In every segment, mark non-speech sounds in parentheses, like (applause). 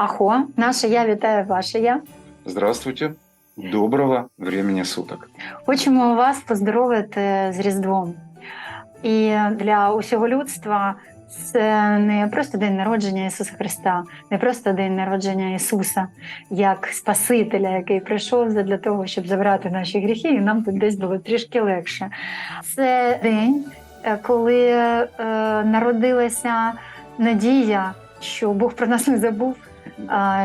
Ахо, наше я вітаю ваше я. Здравствуйте. Доброго времени суток. Хочемо вас поздоровити з Різдвом. І для усього людства це не просто день народження Ісуса Христа, не просто день народження Ісуса як Спасителя, який прийшов для того, щоб забрати наші гріхи, і нам тут десь було трішки легше. Це день, е, коли е, народилася надія, що Бог про нас не забув,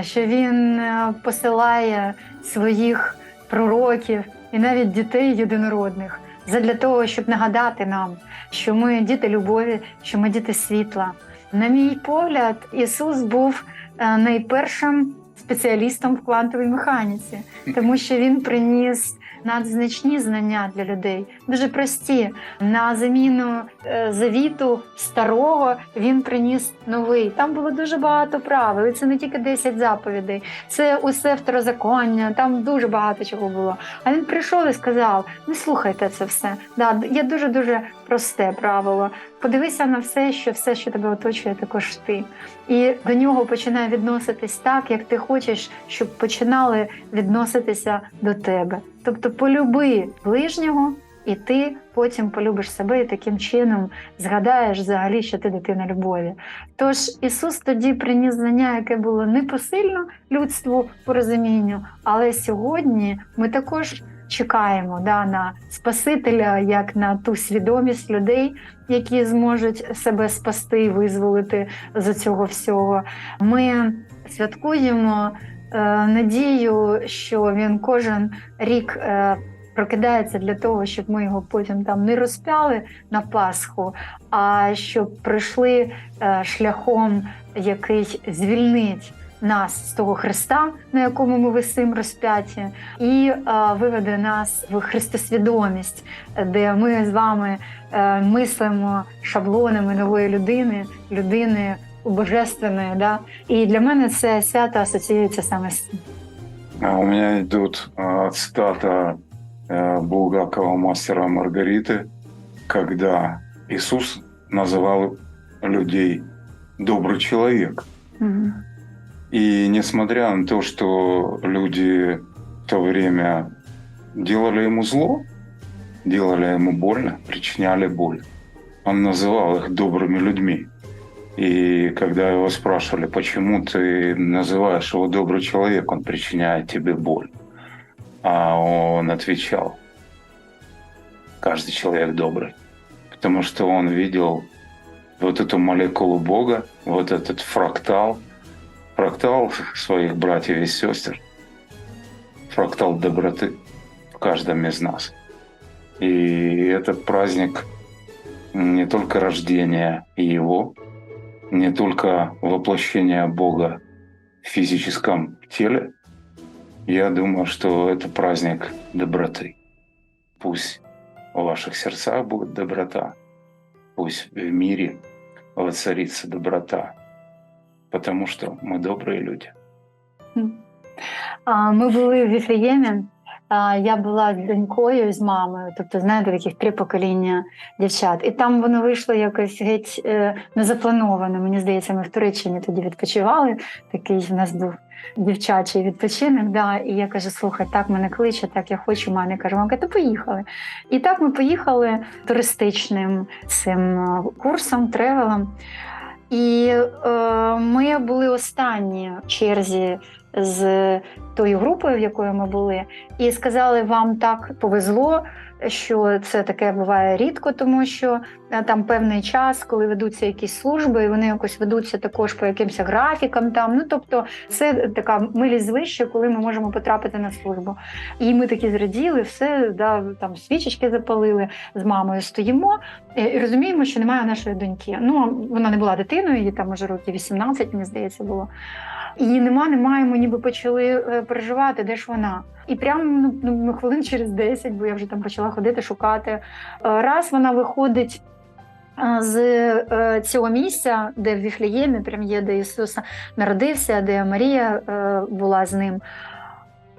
що Він е, посилає своїх пророків і навіть дітей єдинородних задля того, щоб нагадати нам, що ми діти любові, що ми діти світла. На мій погляд, Ісус був е, найпершим спеціалістом в квантовій механіці, (laughs) тому що він приніс надзначні знання для людей, дуже прості. На заміну е, завіту старого він приніс новий. Там було дуже багато правил. і Це не тільки 10 заповідей, це усе второзаконня, там дуже багато чого було. А він прийшов і сказав: не слухайте це все. Да, є дуже дуже просте правило. Подивися на все, що все, що тебе оточує, також ти. І до нього починає відноситись так, як ти хочеш, щоб починали відноситися до тебе. Тобто полюби ближнього, і ти потім полюбиш себе і таким чином згадаєш взагалі, що ти дитина любові. Тож Ісус тоді приніс знання, яке було непосильно людству по розумінню, але сьогодні ми також чекаємо да, на Спасителя, як на ту свідомість людей, які зможуть себе спасти і визволити з цього всього. Ми святкуємо е, надію, що він кожен рік. Е, Прокидається для того, щоб ми його потім там не розпяли на Пасху, а щоб прийшли е, шляхом, який звільнить нас з того Христа, на якому ми висим розп'яті, і е, виведе нас в христосвідомість, де ми з вами е, мислимо шаблонами нової людини, людини божественної. Да? І для мене це свято асоціюється саме з цим. А У меня идут а, цитата э, булгакова мастера Маргариты, когда Иисус называл людей добрый человек. Мгм. И несмотря на то, что люди в то время делали ему зло, делали ему больно, причиняли боль, он называл их добрыми людьми. И когда его спрашивали, почему ты называешь его добрый человек, он причиняет тебе боль. А он отвечал, каждый человек добрый. Потому что он видел вот эту молекулу Бога, вот этот фрактал, фрактал своих братьев и сестер, фрактал доброты в каждом из нас. И этот праздник не только рождение его, не только воплощение Бога в физическом теле, я думаю, что это праздник доброты. Пусть в ваших сердцах будет доброта, пусть в мире воцарится доброта, потому что мы добрые люди. Ми були в Віфлеємі. Я була з донькою, з мамою, тобто, знаєте, таких три покоління дівчат. І там воно вийшло якось геть е, незаплановано. Мені здається, ми в Туреччині тоді відпочивали. Такий в нас був дівчачий відпочинок. Да. І я кажу: слухай, так мене кличе, так я хочу. Мамі кажу, мамка, то поїхали. І так ми поїхали туристичним цим е, курсом, тревелом. І е, ми були останні в черзі з тою групою, в якої ми були, і сказали, вам так повезло, що це таке буває рідко, тому що е, там певний час, коли ведуться якісь служби, і вони якось ведуться також по якимось графікам. Там ну тобто, це така милість звище, коли ми можемо потрапити на службу. І ми такі зраділи, все да, там свічечки запалили з мамою. Стоїмо і розуміємо, що немає нашої доньки. Ну вона не була дитиною, їй там може років 18, мені здається, було. Її нема, немає, ми ніби почали е, переживати, де ж вона. І прямо ну, ну, хвилин через 10, бо я вже там почала ходити, шукати. Е, Раз вона виходить е, з цього місця, де в Віфлеємі прям є, де Ісус народився, де Марія була з ним.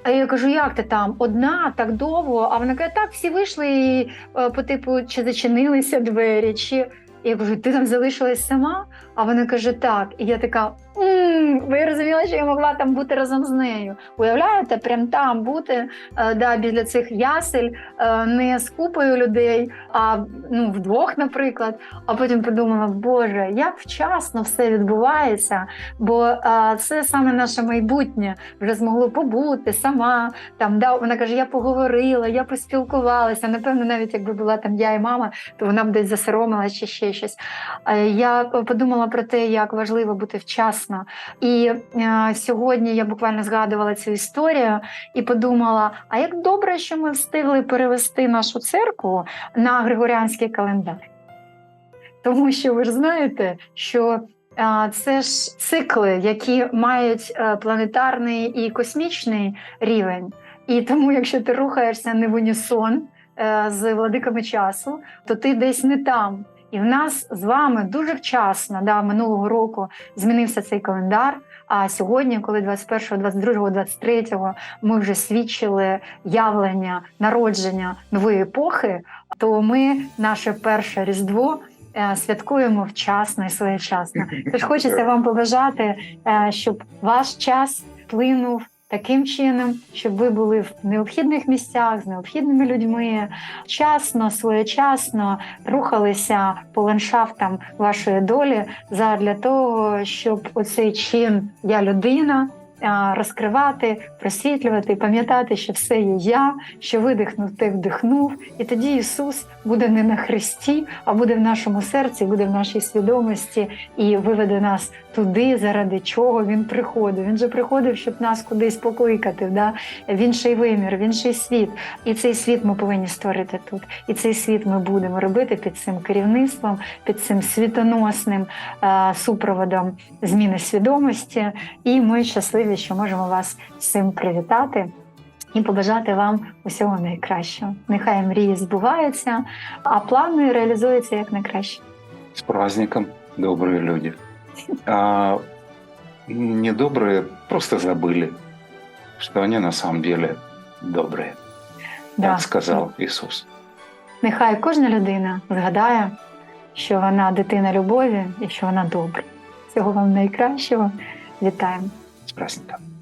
А я кажу, як ти там? Одна так довго. А вона каже, так, всі вийшли і по типу, чи зачинилися двері, чи. Я кажу, ти там залишилась сама? А вона каже, так. І я така: М, Ви розуміли, що я могла там бути разом з нею. Уявляєте, прям там бути е, да, біля цих ясель, е, не з купою людей, а ну, вдвох, наприклад. А потім подумала, Боже, як вчасно все відбувається, бо це саме наше майбутнє вже змогло побути сама. Там да, вона каже: я поговорила, я поспілкувалася. Напевно, навіть якби була там я і мама, то вона б десь засоромила чи ще щось. Я подумала про те, як важливо бути вчасно. І е, сьогодні я буквально згадувала цю історію і подумала: а як добре, що ми встигли перевести нашу церкву на григоріанський календар. Тому що ви ж знаєте, що е, це ж цикли, які мають е, планетарний і космічний рівень. І тому, якщо ти рухаєшся не в унісон е, з владиками часу, то ти десь не там. І в нас з вами дуже вчасно, да, минулого року змінився цей календар. А сьогодні, коли 21, 22, 23 ми вже свідчили явлення народження нової епохи, то ми наше перше різдво е, святкуємо вчасно і своєчасно. (laughs) Тож хочеться вам побажати, е, щоб ваш час вплинув таким чином, щоб ви були в необхідних місцях з необхідними людьми, вчасно, своєчасно рухалися по ландшафтам вашої долі задля того, щоб оцей чин я людина. Розкривати, просвітлювати, пам'ятати, що все є я, що видихнув, ти вдихнув, і тоді Ісус буде не на хресті, а буде в нашому серці, буде в нашій свідомості і виведе нас туди, заради чого він приходив. Він же приходив, щоб нас кудись покликати, да? в інший вимір, в інший світ. І цей світ ми повинні створити тут. І цей світ ми будемо робити під цим керівництвом, під цим світоносним супроводом зміни свідомості. І ми щасливі, що можемо вас з цим привітати. І побажати вам усього найкращого. Нехай мрії збуваються, а плани реалізуються як найкраще. С праздником, добрые люди. А недобрые просто забыли, что они на самом деле добрые. Да. Так сказал Иисус. Нехай кожна людина згадає, що вона дитина любові і що вона добра. Всього вам найкращого. Вітаємо! С праздником.